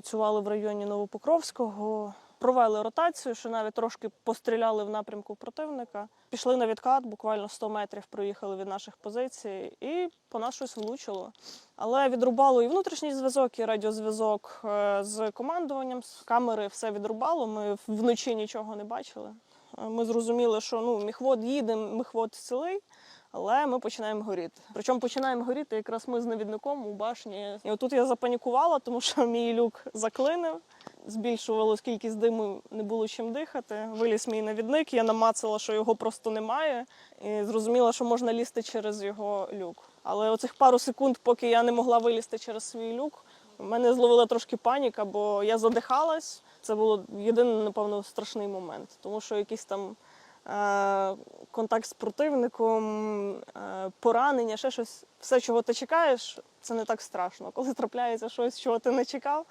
працювали в районі Новопокровського. Провели ротацію, що навіть трошки постріляли в напрямку противника. Пішли на відкат, буквально 100 метрів проїхали від наших позицій, і по нас щось влучило. Але відрубало і внутрішній зв'язок, і радіозв'язок е, з командуванням. З камери все відрубало. Ми вночі нічого не бачили. Е, Ми зрозуміли, що ну, міхвод їде, міхвод цілий, але ми починаємо горіти. Причому починаємо горіти якраз ми з навідником у башні. І отут я запанікувала, тому що мій люк заклинив. Збільшувалась кількість диму, не було чим дихати. Виліз мій навідник, я намацала, що його просто немає, і зрозуміла, що можна лізти через його люк. Але оцих пару секунд, поки я не могла вилізти через свій люк, мене зловила трошки паніка, бо я задихалась. Це було єдиний, напевно, страшний момент, тому що якийсь там е, контакт з противником, е, поранення, ще щось, все, чого ти чекаєш, це не так страшно. Коли трапляється щось, чого ти не чекав,